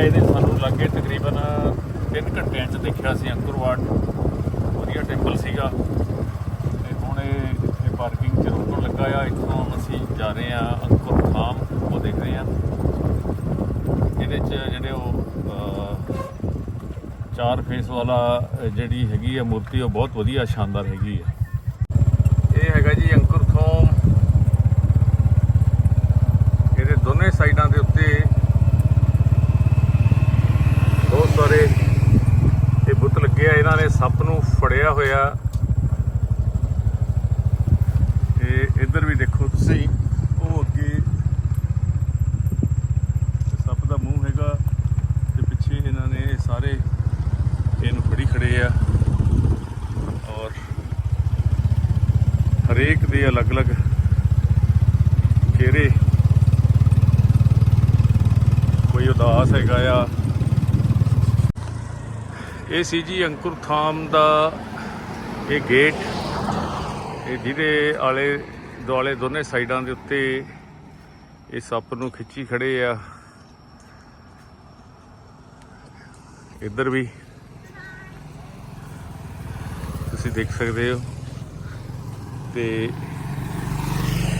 ਇਹਦੇ ਸਾਨੂੰ ਲੱਗੇ ਤਕਰੀਬਨ 3 ਘੰਟਿਆਂ ਚ ਦੇਖਿਆ ਸੀ ਅੰਕੁਰਵਾਟ ਵਧੀਆ ਟੈਂਪਲ ਸੀਗਾ। ਤੇ ਹੁਣ ਇਹ ਇੱਥੇ ਪਾਰਕਿੰਗ ਚ ਰੁਕਣ ਲੱਗਾ ਆ। ਇੱਥੋਂ ਅਸੀਂ ਜਾ ਰਹੇ ਆ ਅੰਕੁਰ ਧਾਮ, ਉਹ ਦੇਖ ਰਹੇ ਆ। ਇਹਦੇ ਚ ਜਿਹੜੇ ਉਹ ਚਾਰ ਫੇਸ ਵਾਲਾ ਜਿਹੜੀ ਹੈਗੀ ਆ ਮੂਰਤੀ, ਉਹ ਬਹੁਤ ਵਧੀਆ ਸ਼ਾਨਦਾਰ ਹੈਗੀ ਆ। ਇਹ ਹੈਗਾ ਜੀ ਅੰਕੁਰ ਥੋਮ ਇਹਦੇ ਦੋਨੇ ਸਾਈਡਾਂ ਦੇ ਉੱਤੇ ਬਹੁਤ ਇਹ ਬੁੱਤ ਲੱਗੇ ਆ, ਇਹਨਾਂ ਨੇ ਸੱਪ ਨੂੰ ਫੜਿਆ ਹੋਇਆ। ਤੇ ਇੱਧਰ ਵੀ ਦੇਖੋ ਤੁਸੀਂ, ਉਹ ਅੱਗੇ ਸੱਪ ਦਾ ਮੂੰਹ ਹੈਗਾ ਤੇ ਪਿੱਛੇ ਇਹਨਾਂ ਨੇ ਇਹ ਸਾਰੇ ਇਹਨੂੰ ਫੜੀ ਖੜੇ ਆ। ਔਰ ਹਰੇਕ ਦੇ ਅਲੱਗ-ਅਲੱਗ ਚਿਹਰੇ। ਕੋਈ ਉਦਾਸ ਹੈਗਾ ਆ ਇਹ ਸੀ ਜੀ ਅੰਕੁਰ ਥਾਮ ਦਾ ਇਹ ਗੇਟ, ਇਹ ਜਿਹਦੇ ਆਲੇ ਦੁਆਲੇ ਦੋਨੇ ਸਾਈਡਾਂ ਦੇ ਉੱਤੇ ਇਹ ਸੱਪ ਨੂੰ ਖਿੱਚੀ ਖੜੇ ਆ। ਇੱਧਰ ਵੀ ਤੁਸੀਂ ਦੇਖ ਸਕਦੇ ਹੋ। ਤੇ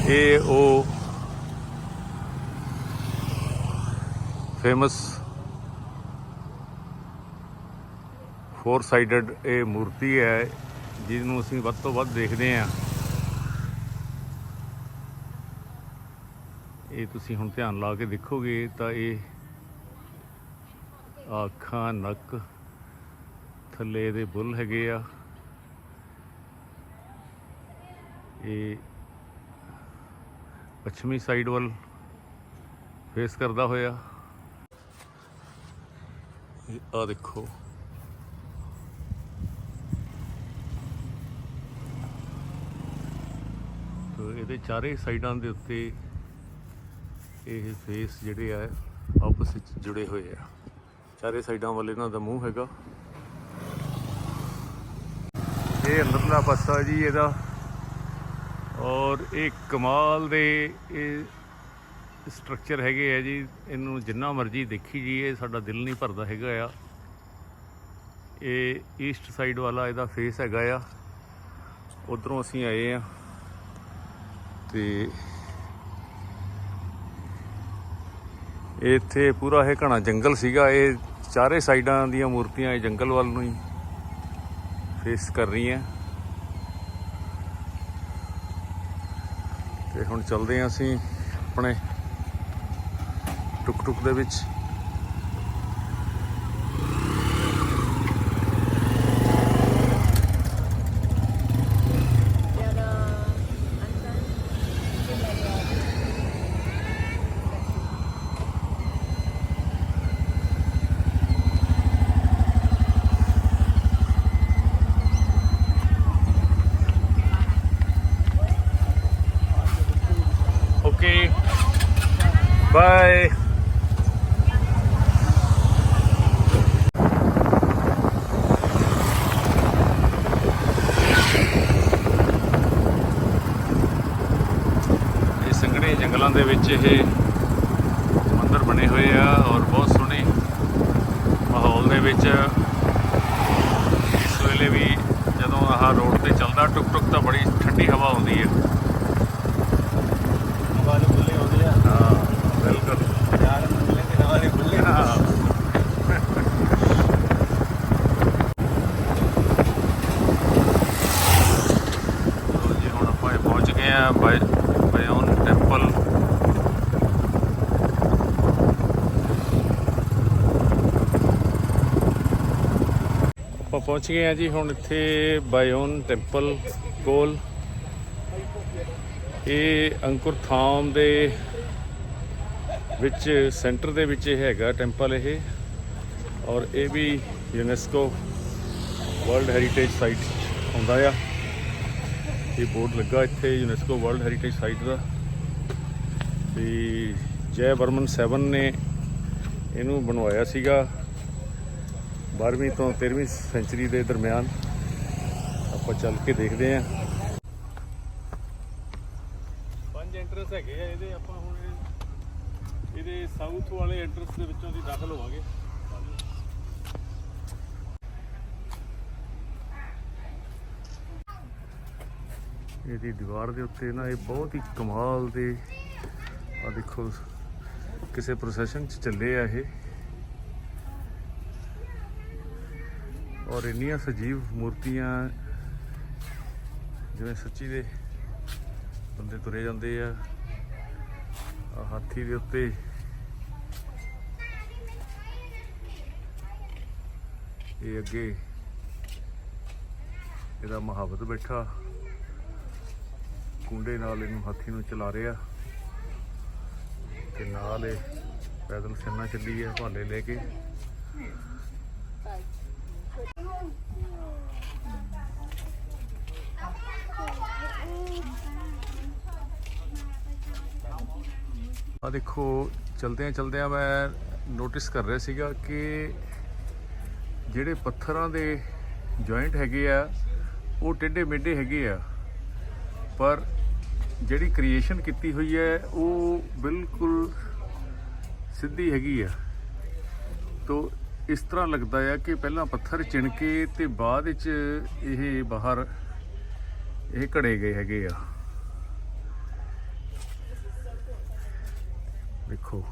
ਇਹ ਉਹ ਫੇਮਸ ਫੋਰ ਸਾਈਡਡ ਇਹ ਮੂਰਤੀ ਹੈ, ਜਿਹਨੂੰ ਅਸੀਂ ਵੱਧ ਤੋਂ ਵੱਧ ਦੇਖਦੇ ਹਾਂ। ਇਹ ਤੁਸੀਂ ਹੁਣ ਧਿਆਨ ਲਾ ਕੇ ਦੇਖੋਗੇ ਤਾਂ ਇਹ ਅੱਖਾਂ ਨੱਕ ਥੱਲੇ ਦੇ ਬੁੱਲ ਹੈਗੇ ਆ। ਇਹ ਪੱਛਮੀ ਸਾਈਡ ਵੱਲ ਫੇਸ ਕਰਦਾ ਹੋਇਆ। ਆ ਦੇਖੋ। ਇਹਦੇ ਚਾਰੇ ਸਾਈਡਾਂ ਦੇ ਉੱਤੇ ਇਹ ਫੇਸ ਜਿਹੜੇ ਆ, ਆਪਸ ਵਿੱਚ ਜੁੜੇ ਹੋਏ ਆ। ਚਾਰੇ ਸਾਈਡਾਂ ਵੱਲ ਇਹਨਾਂ ਦਾ ਮੂੰਹ ਹੈਗਾ। ਇਹ ਅੰਦਰਲਾ ਪਾਸਾ ਜੀ ਇਹਦਾ। ਔਰ ਇਹ ਕਮਾਲ ਦੇ ਇਹ ਸਟਰਕਚਰ ਹੈਗੇ ਆ ਜੀ। ਇਹਨੂੰ ਜਿੰਨਾ ਮਰਜ਼ੀ ਦੇਖੀ ਜੀ ਇਹ ਸਾਡਾ ਦਿਲ ਨਹੀਂ ਭਰਦਾ ਹੈਗਾ ਆ। ਇਹ ਈਸਟ ਸਾਈਡ ਵਾਲਾ ਇਹਦਾ ਫੇਸ ਹੈਗਾ ਆ। ਉਧਰੋਂ ਅਸੀਂ ਆਏ ਆ। ਤੇ ਇੱਥੇ ਪੂਰਾ ਇਹ ਘਣਾ ਜੰਗਲ ਸੀਗਾ। ਇਹ ਚਾਰੇ ਸਾਈਡਾਂ ਦੀਆਂ ਮੂਰਤੀਆਂ ਇਹ ਜੰਗਲ ਵੱਲ ਨੂੰ ਹੀ ਫੇਸ ਕਰ ਰਹੀਆਂ। ਤੇ ਹੁਣ ਚੱਲਦੇ ਹਾਂ ਅਸੀਂ ਆਪਣੇ ਟੁਕ ਟੁਕ ਦੇ ਵਿੱਚ ਓਕੇ ਬਾਏ ਇਹ ਜੰਗਲਾਂ ਦੇ ਵਿੱਚ ਇਹ ਮੰਦਿਰ ਬਣੇ ਹੋਏ ਆ ਔਰ ਬਹੁਤ ਸੋਹਣੇ ਮਾਹੌਲ ਦੇ ਵਿੱਚ ਇਸ ਵੇਲੇ ਵੀ ਜਦੋਂ ਆਹ ਰੋਡ ਤੇ ਚੱਲਦਾ ਟੁਕ ਟੁਕ ਤਾਂ ਬੜੀ ਠੰਡੀ ਹਵਾ ਆਉਂਦੀ ਹੈ ਬੁੱਲੇ ਹੁੰਦੇ ਆ ਹਾਂ ਬਿਲਕੁਲ ਯਾਰ ਬੁੱਲੇ ਤੇ ਵਾਲੇ ਬੁੱਲੇ ਹਾਂ ਲਓ ਜੀ ਹੁਣ ਆਪਾਂ ਇਹ ਪਹੁੰਚ ਗਏ ਆ ਬਾਈ ਬਾਇਓਨ ਟੈਂਪਲ ਆਪਾਂ ਪਹੁੰਚ ਗਏ ਆ ਜੀ, ਹੁਣ ਇੱਥੇ ਬਾਇਓਨ ਟੈਂਪਲ ਕੋਲ। ਇਹ ਅੰਕੁਰ ਥਾਮ ਦੇ ਵਿੱਚ, ਸੈਂਟਰ ਦੇ ਵਿੱਚ ਇਹ ਹੈਗਾ ਟੈਂਪਲ ਇਹ। ਔਰ ਇਹ ਵੀ ਯੂਨੈਸਕੋ ਵਰਲਡ ਹੈਰੀਟੇਜ ਸਾਈਟ ਆਉਂਦਾ ਆ। ਇਹ ਬੋਰਡ ਲੱਗਾ ਇੱਥੇ, ਯੂਨੈਸਕੋ ਵਰਲਡ ਹੈਰੀਟੇਜ ਸਾਈਟ ਦਾ। ਤੇ ਜੈ ਵਰਮਨ 7 ਨੇ ਇਹਨੂੰ ਬਣਵਾਇਆ ਸੀਗਾ। 12ਵੀਂ ਤੋਂ 13ਵੀਂ ਸੈਂਚਰੀ ਦੇ ਦਰਮਿਆਨ ਆਪਾਂ ਚੱਲ ਕੇ ਦੇਖਦੇ ਆਂ ਪੰਜ ਐਂਟਰੈਂਸ ਹੈਗੇ ਆ ਇਹਦੇ ਆਪਾਂ ਹੁਣ ਇਹ- ਇਹਦੇ ਸਾਊਥ ਵਾਲੇ ਐਂਟਰੈਂਸ ਦੇ ਵਿੱਚੋਂ ਦੀ ਦਾਖਲ ਹੋਵਾਂਗੇ। ਇਹਦੀ ਦੀਵਾਰ ਦੇ ਉੱਤੇ ਨਾ ਇਹ ਬਹੁਤ ਹੀ ਕਮਾਲ ਦੇ ਆ ਦੇਖੋ ਕਿਸੇ ਪ੍ਰੋਸੈਸ਼ਨ ਚ ਚੱਲੇ ਆ ਇਹ। ਔਰ ਇੰਨੀਆਂ ਸਜੀਵ ਮੂਰਤੀਆਂ ਜਿਵੇਂ ਸੱਚੀ ਦੇ ਬੰਦੇ ਤੁਰੇ ਜਾਂਦੇ ਆ ਹਾਥੀ ਦੇ ਉੱਤੇ। ਇਹ ਅੱਗੇ ਇਹਦਾ ਮਹਾਬਤ ਬੈਠਾ, ਕੁੰਡੇ ਨਾਲ ਇਹਨੂੰ ਹਾਥੀ ਨੂੰ ਚਲਾ ਰਿਹਾ ਤੇ ਨਾਲ ਇਹ ਪੈਦਲ ਸੈਨਾ ਚੱਲੀ ਹੈ ਭਾਲੇ ਲੈ ਕੇ। ਆ ਦੇਖੋ, ਚਲਦਿਆਂ ਚਲਦਿਆਂ ਮੈਂ ਨੋਟਿਸ ਕਰ ਰਿਹਾ ਸੀਗਾ ਕਿ ਜਿਹੜੇ ਪੱਥਰਾਂ ਦੇ ਜੁਆਇੰਟ ਹੈਗੇ ਆ, ਉਹ ਟੇਢੇ ਮੇਢੇ ਹੈਗੇ ਆ। ਪਰ ਜਿਹੜੀ ਕ੍ਰੀਏਸ਼ਨ ਕੀਤੀ ਹੋਈ ਹੈ, ਉਹ ਬਿਲਕੁਲ ਸਿੱਧੀ ਹੈਗੀ ਆ। ਤੋ ਇਸ ਤਰ੍ਹਾਂ ਲੱਗਦਾ ਆ ਕਿ ਪਹਿਲਾਂ ਪੱਥਰ ਚਿਣ ਕੇ ਤੇ ਬਾਅਦ ਵਿੱਚ ਇਹ ਬਾਹਰ ਇਹ ਘੜੇ ਗਏ ਹੈਗੇ ਆ। ਦੇਖੋ।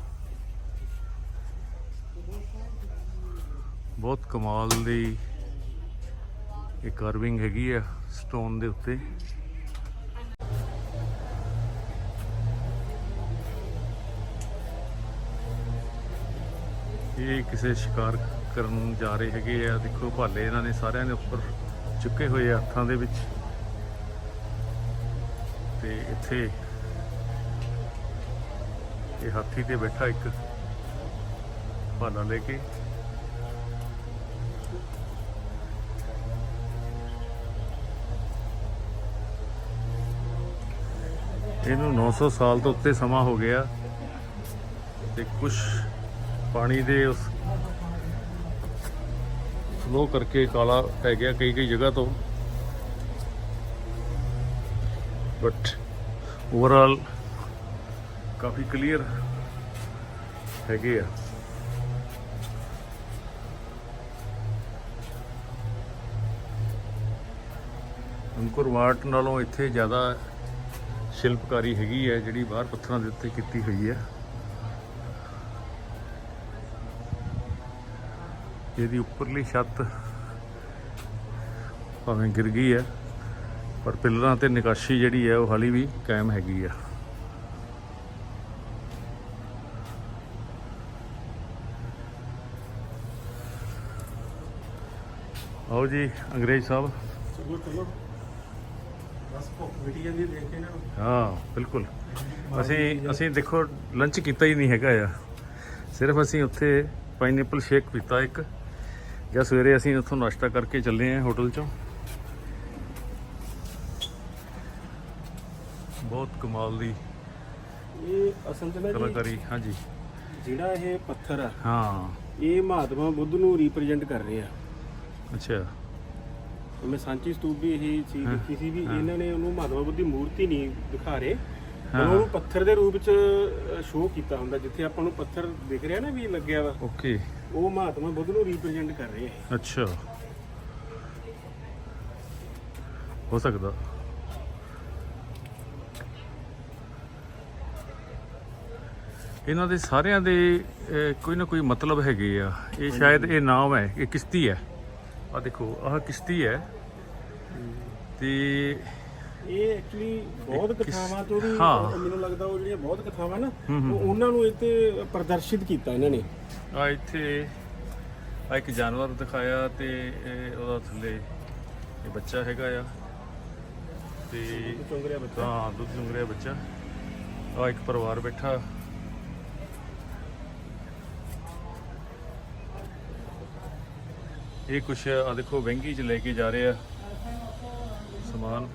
ਬਹੁਤ ਕਮਾਲ ਦੀ ਇਹ ਕਾਰਵਿੰਗ ਹੈਗੀ ਆ ਸਟੋਨ ਦੇ ਉੱਤੇ। ਇਹ ਕਿਸੇ ਸ਼ਿਕਾਰ ਕਰਨ ਜਾ ਰਹੇ ਹੈਗੇ ਆ। ਦੇਖੋ, ਭਾਲੇ ਇਹਨਾਂ ਨੇ ਸਾਰਿਆਂ ਦੇ ਉੱਪਰ ਚੁੱਕੇ ਹੋਏ ਆ ਹੱਥਾਂ ਦੇ ਵਿੱਚ। ਤੇ ਇੱਥੇ ਇਹ ਹਾਥੀ ਤੇ ਬੈਠਾ ਇੱਕ ਭਾਲਾ ਲੈ ਕੇ। ਇਹਨੂੰ 900 ਸਾਲ ਤੋਂ ਉੱਤੇ ਸਮਾਂ ਹੋ ਗਿਆ ਤੇ ਕੁਝ ਪਾਣੀ ਦੇ ਉਸ ਫਲੋ ਕਰਕੇ ਕਾਲਾ ਪੈ ਗਿਆ ਕਈ ਕਈ ਜਗ੍ਹਾ ਤੋਂ। ਬਟ ਓਵਰਆਲ ਕਾਫੀ ਕਲੀਅਰ ਹੈਗੇ ਆ। ਅੰਕੁਰ ਵਾਟ ਨਾਲੋਂ ਇੱਥੇ ਜ਼ਿਆਦਾ ਸ਼ਿਲਪਕਾਰੀ ਹੈਗੀ ਹੈ ਜਿਹੜੀ ਬਾਹਰ ਪੱਥਰਾਂ ਦੇ ਉੱਤੇ ਕੀਤੀ ਹੋਈ ਹੈ। ਇਹਦੀ ਉੱਪਰਲੀ ਛੱਤ ਭਾਵੇਂ ਗਿਰ ਗਈ ਹੈ ਪਰ ਪਿੱਲਰਾਂ ਤੇ ਨਿਕਾਸ਼ੀ ਜਿਹੜੀ ਹੈ ਉਹ ਹਾਲੀ ਵੀ ਕਾਇਮ ਹੈਗੀ ਆ। ਆਓ ਜੀ ਅੰਗਰੇਜ਼ ਸਾਹਿਬ। ਚਲੋ ਚਲੋ। ਬਸ ਭੁੱਖ ਮਿਟੀ ਜਾਂਦੀ ਹੈ ਦੇਖ ਕੇ ਇਹਨਾਂ ਨੂੰ। ਹਾਂ ਬਿਲਕੁਲ। ਅਸੀਂ ਅਸੀਂ ਦੇਖੋ ਲੰਚ ਕੀਤਾ ਹੀ ਨਹੀਂ ਹੈਗਾ ਆ। ਸਿਰਫ ਅਸੀਂ ਉੱਥੇ ਪਾਈਨਐਪਲ ਸ਼ੇਕ ਪੀਤਾ ਇੱਕ। ਜਾਂ ਸਵੇਰੇ ਅਸੀਂ ਉੱਥੋਂ ਨਾਸ਼ਤਾ ਕਰਕੇ ਚੱਲੇ ਆਂ ਹੋਟਲ ਚੋਂ। ਬਹੁਤ ਕਮਾਲ ਦੀ ਇਹ ਅਸਲ 'ਚ ਨਾ ਜੀ ਕਲਾਕਾਰੀ ਹਾਂਜੀ। ਜਿਹੜਾ ਇਹ ਪੱਥਰ ਆ ਹਾਂ। ਇਹ ਮਹਾਤਮਾ ਬੁੱਧ ਨੂੰ ਰਿਪਰੈਜ਼ੈਂਟ ਕਰ ਰਹੇ। ਅੱਛਾ। ਮੈਂ ਸਾਂਚੀ ਸਤੂਪ ਵੀ ਇਹ ਚੀਜ਼ ਦੇਖੀ ਸੀ ਵੀ। ਇਹਨਾਂ ਨੇ ਉਹਨੂੰ ਮਹਾਤਮਾ ਬੁੱਧ ਦੀ ਮੂਰਤੀ ਨਹੀਂ ਦਿਖਾ ਰਹੇ। ਹਾਂ। ਉਹਨਾਂ ਪੱਥਰ ਦੇ ਰੂਪ 'ਚ ਸ਼ੋਅ ਕੀਤਾ ਹੁੰਦਾ ਜਿੱਥੇ ਆਪਾਂ ਨੂੰ ਪੱਥਰ ਦਿਖ ਰਿਹਾ ਨਾ ਵੀ ਲੱਗਿਆ ਵਾ। ਓਕੇ। ਉਹ ਮਹਾਤਮਾ ਬੁੱਧ ਨੂੰ ਰਿਪਰੈਜ਼ੈਂਟ ਕਰ ਰਹੇ ਆ ਅੱਛਾ। ਹੋ ਸਕਦਾ। ਇਹਨਾਂ ਦੇ ਸਾਰਿਆਂ ਦੇ ਕੋਈ ਨਾ ਕੋਈ ਮਤਲਬ ਹੈਗੇ ਆ। ਇਹ ਸ਼ਾਇਦ ਇਹ ਨਾਮ ਹੈ ਇਹ ਕਿਸ਼ਤੀ ਹੈ। ਆ ਦੇਖੋ ਆਹ ਕਿਸ਼ਤੀ ਹੈ। ਤੇ ਇਹ ਐਕਚੁਅਲੀ ਬਹੁਤ ਕਥਾਵਾਂ ਤੋਂ ਵੀ ਹਾਂ। ਮੈਨੂੰ ਲੱਗਦਾ ਉਹ ਜਿਹੜੀਆਂ ਬਹੁਤ ਕਥਾਵਾਂ ਨਾ ਹੂੰ ਹੂੰ। ਉਹ ਉਹਨਾਂ ਨੂੰ ਇੱਥੇ ਪ੍ਰਦਰਸ਼ਿਤ ਕੀਤਾ ਇਹਨਾਂ ਨੇ। ਆ ਇੱਥੇ ਆ ਇੱਕ ਜਾਨਵਰ ਦਿਖਾਇਆ ਤੇ ਇਹ ਉਹਦਾ ਥੱਲੇ ਇਹ ਬੱਚਾ ਹੈਗਾ ਆ। ਤੇ ਚੁੰਗਰਿਆ ਬੱਚਾ। ਹਾਂ ਦੁੱਧ ਚੁੰਗ ਰਿਹਾ ਬੱਚਾ। ਆ ਇੱਕ ਪਰਿਵਾਰ ਬੈਠਾ। ਇਹ ਕੁਛ ਆ ਦੇਖੋ ਵਹਿੰਗੀ ਚ ਲੈ ਕੇ ਜਾ ਰਹੇ ਆ ਸਮਾਨ।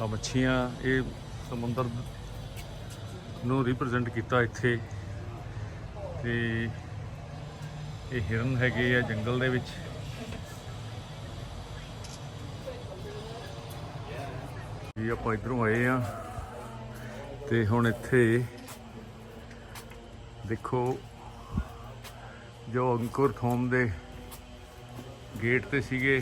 ਆ ਮੱਛੀਆਂ ਇਹ ਸਮੁੰਦਰ ਨੂੰ ਰਿਪਰੈਜ਼ੈਂਟ ਕੀਤਾ ਇੱਥੇ। ਤੇ ਇਹ ਹਿਰਨ ਹੈਗੇ ਆ ਜੰਗਲ ਦੇ ਵਿੱਚ। ਜੀ, ਆਪਾਂ ਇਧਰੋਂ ਆਏ ਆ ਤੇ ਹੁਣ ਇੱਥੇ ਦੇਖੋ, ਜੋ ਅੰਕੁਰ ਥੋਮ ਦੇ ਗੇਟ ਤੇ ਸੀਗੇ,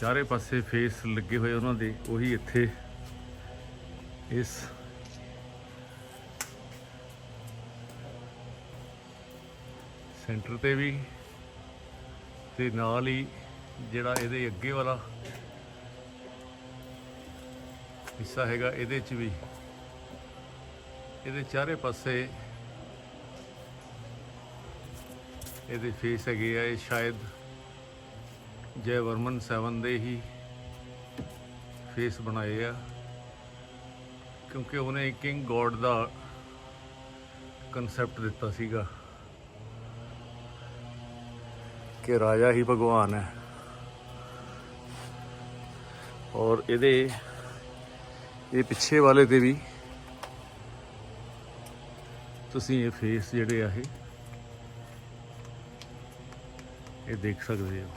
ਚਾਰੇ ਪਾਸੇ ਫੇਸ ਲੱਗੇ ਹੋਏ ਉਹਨਾਂ ਦੇ, ਉਹੀ ਇੱਥੇ ਇਸ ਸੈਂਟਰ ਤੇ ਵੀ ਤੇ ਨਾਲ ਹੀ ਜਿਹੜਾ ਇਹਦੇ ਅੱਗੇ ਵਾਲਾ ਹਿੱਸਾ ਹੈਗਾ ਇਹਦੇ ਚ ਵੀ। ਇਹਦੇ ਚਾਰੇ ਪਾਸੇ ਇਹਦੇ ਫੇਸ ਹੈਗੇ ਆ, ਇਹ ਸ਼ਾਇਦ ਜੈ ਵਰਮਨ 7 ਦੇ ਹੀ ਫੇਸ ਬਣਾਏ ਆ। ਕਿਉਂਕਿ ਉਹਨੇ ਕਿੰਗ ਗੋਡ ਦਾ ਕਨਸੈਪਟ ਦਿੱਤਾ ਸੀਗਾ। ਕਿ ਰਾਜਾ ਹੀ ਭਗਵਾਨ ਹੈ। ਔਰ ਇਹਦੇ, ਇਹ ਪਿੱਛੇ ਵਾਲੇ ਤੇ ਵੀ ਤੁਸੀਂ ਇਹ ਫੇਸ ਜਿਹੜੇ ਆ ਇਹ ਇਹ ਦੇਖ ਸਕਦੇ ਹੋ।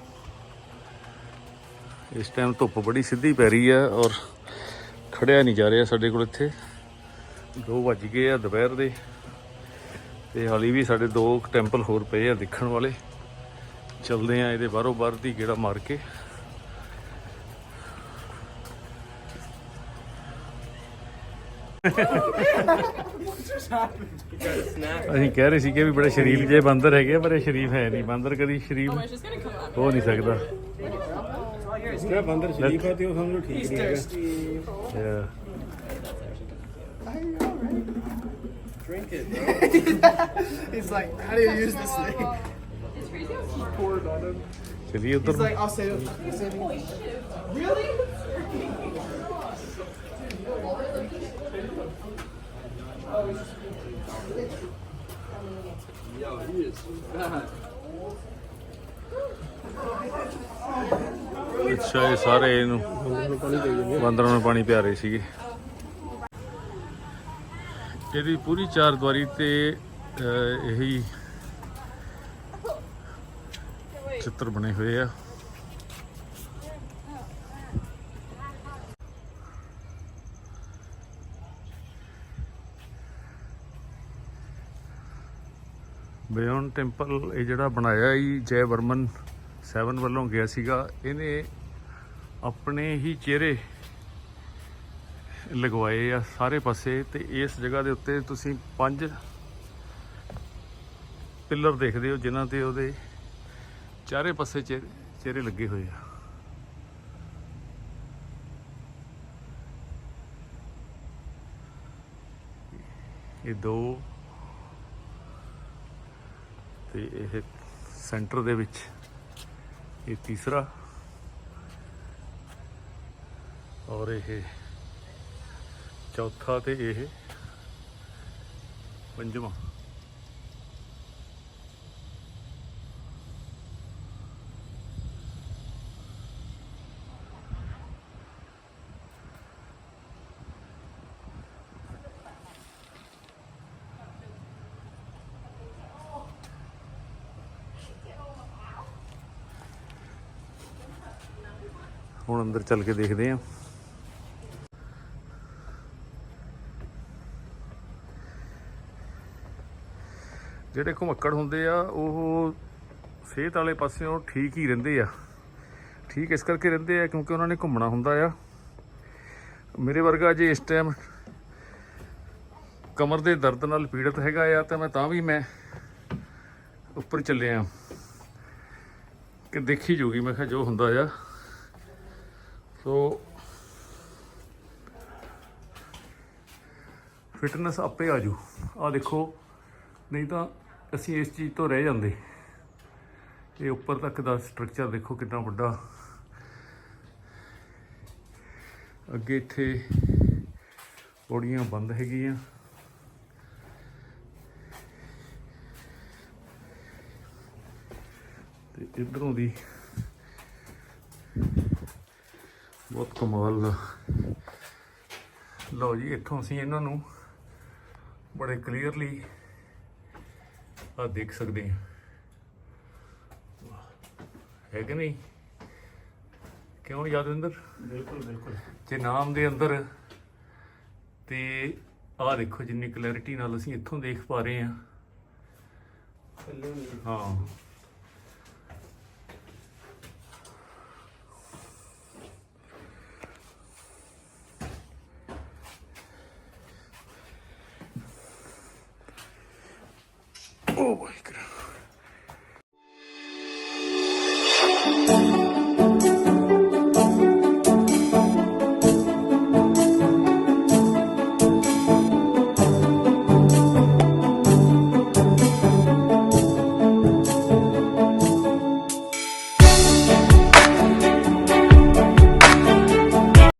ਇਸ ਟਾਈਮ ਧੁੱਪ ਬੜੀ ਸਿੱਧੀ ਪੈ ਰਹੀ ਆ ਔਰ ਖੜਿਆ ਨਹੀਂ ਜਾ ਰਿਹਾ ਸਾਡੇ ਕੋਲ ਇੱਥੇ। 2 ਵੱਜ ਗਏ ਆ ਦੁਪਹਿਰ ਦੇ ਤੇ ਹਾਲੀ ਵੀ ਸਾਡੇ ਦੋ ਟੈਂਪਲ ਹੋਰ ਪਏ ਆ ਦੇਖਣ ਵਾਲੇ। ਚਲਦੇ ਆ ਇਹਦੇ ਬਾਹਰੋਂ ਬਾਹਰ ਦੀ ਗੇੜਾ ਮਾਰ ਕੇ ਅਸੀਂ ਕਹਿ ਰਹੇ ਸੀ ਕਿ ਵੀ ਬੜੇ ਸ਼ਰੀਫ ਜੇ ਬਾਂਦਰ ਹੈਗੇ ਪਰ ਇਹ ਸ਼ਰੀਫ ਹੈ ਨਹੀਂ ਬਾਂਦਰ ਕਦੀ ਸ਼ਰੀਫ. ਹੋ ਨਹੀਂ ਸਕਦਾ ਜਿਹੜਾ ਬੰਦਰ ਸ਼ਰੀਫ ਹੈ ਤੇ ਉਹ ਸਮਝੋ ਠੀਕ ਨਹੀਂ ਹੈਗਾ Yeah. He's like, how do you use this thing? Poured on him. ਚਲਿਏ He's ਉਧਰ like, I'll save it. I'll save it. ਅੱਛਾ ਇਹ ਸਾਰੇ ਇਹਨੂੰ ਬਾਂਦਰਾਂ ਨੂੰ ਪਾਣੀ ਪਿਆ ਰਹੇ ਸੀਗੇ ਇਹਦੀ ਪੂਰੀ ਚਾਰ ਦੀਵਾਰੀ ਤੇ ਇਹੀ ਚਿੱਤਰ ਬਣੇ ਹੋਏ ਆ। ਬਿਯੋਨ ਟੈਂਪਲ ਇਹ ਜਿਹੜਾ ਬਣਾਇਆ ਹੀ ਜੈ ਵਰਮਨ 7 ਵੱਲੋਂ ਗਿਆ ਸੀਗਾ, ਇਹਨੇ ਆਪਣੇ ਹੀ ਚਿਹਰੇ ਲਗਵਾਏ ਆ ਸਾਰੇ ਪਾਸੇ ਤੇ ਇਸ ਜਗ੍ਹਾ ਦੇ ਉੱਤੇ ਤੁਸੀਂ ਪੰਜ ਪਿੱਲਰ ਦੇਖਦੇ ਹੋ ਜਿਨ੍ਹਾਂ ਤੇ ਉਹਦੇ ਚਾਰੇ ਪਾਸੇ ਚਿਹਰੇ ਚਿਹਰੇ ਲੱਗੇ ਹੋਏ ਆ। ਇਹ ਦੋ ਤੇ ਇਹ ਸੈਂਟਰ ਦੇ ਵਿੱਚ ਇਹ ਤੀਸਰਾ ਔਰ ਇਹ ਚੌਥਾ ਤੇ ਇਹ ਪੰਜਵਾਂ ਹੁਣ ਅੰਦਰ ਚੱਲ ਕੇ ਦੇਖਦੇ ਹਾਂ। ਜਿਹੜੇ ਘੁਮੱਕੜ ਹੁੰਦੇ ਆ, ਉਹ ਸਿਹਤ ਵਾਲੇ ਪਾਸਿਓਂ ਠੀਕ ਹੀ ਰਹਿੰਦੇ ਆ। ਠੀਕ ਇਸ ਕਰਕੇ ਰਹਿੰਦੇ ਆ ਕਿਉਂਕਿ ਉਹਨਾਂ ਨੇ ਘੁੰਮਣਾ ਹੁੰਦਾ ਆ। ਮੇਰੇ ਵਰਗਾ ਜੇ ਇਸ ਟਾਈਮ ਕਮਰ ਦੇ ਦਰਦ ਨਾਲ ਪੀੜਤ ਹੈਗਾ ਆ, ਤਾਂ ਮੈਂ ਤਾਂ ਵੀ ਮੈਂ ਉੱਪਰ ਚੱਲਿਆ। ਕਿ ਦੇਖੀ ਜੂਗੀ ਮੈਂ ਕਿਹਾ ਜੋ ਹੁੰਦਾ ਆ। ਸੋ ਫਿਟਨੈਸ ਆਪੇ ਆ ਜੂ। ਆ ਦੇਖੋ, ਨਹੀਂ ਤਾਂ ਅਸੀਂ ਇਸ ਚੀਜ਼ ਤੋਂ ਰਹਿ ਜਾਂਦੇ। ਇਹ ਉੱਪਰ ਤੱਕ ਦਾ ਸਟਰਕਚਰ ਦੇਖੋ ਕਿੰਨਾ ਵੱਡਾ। ਅੱਗੇ ਇੱਥੇ ਪੌੜੀਆਂ ਬੰਦ ਹੈਗੀਆਂ। ਤੇ ਇਧਰੋਂ ਦੀ ਬਹੁਤ ਕਮਾਲ ਦਾ ਲਓ ਜੀ ਇੱਥੋਂ ਅਸੀਂ ਇਹਨਾਂ ਨੂੰ ਬੜੇ ਕਲੀਅਰਲੀ ਆ ਦੇਖ ਸਕਦੇ ਹਾਂ। ਹੈ ਕਿ ਨਹੀਂ? ਕਿਉਂ ਯਾਦਵਿੰਦਰ ਬਿਲਕੁਲ ਬਿਲਕੁਲ। ਜੇ ਨਾਮ ਦੇ ਅੰਦਰ ਤੇ ਆਹ ਦੇਖੋ ਜਿੰਨੀ ਕਲੈਰਿਟੀ ਨਾਲ ਅਸੀਂ ਇੱਥੋਂ ਦੇਖ ਪਾ ਰਹੇ ਹਾਂ। ਹਾਂ। Oh forward.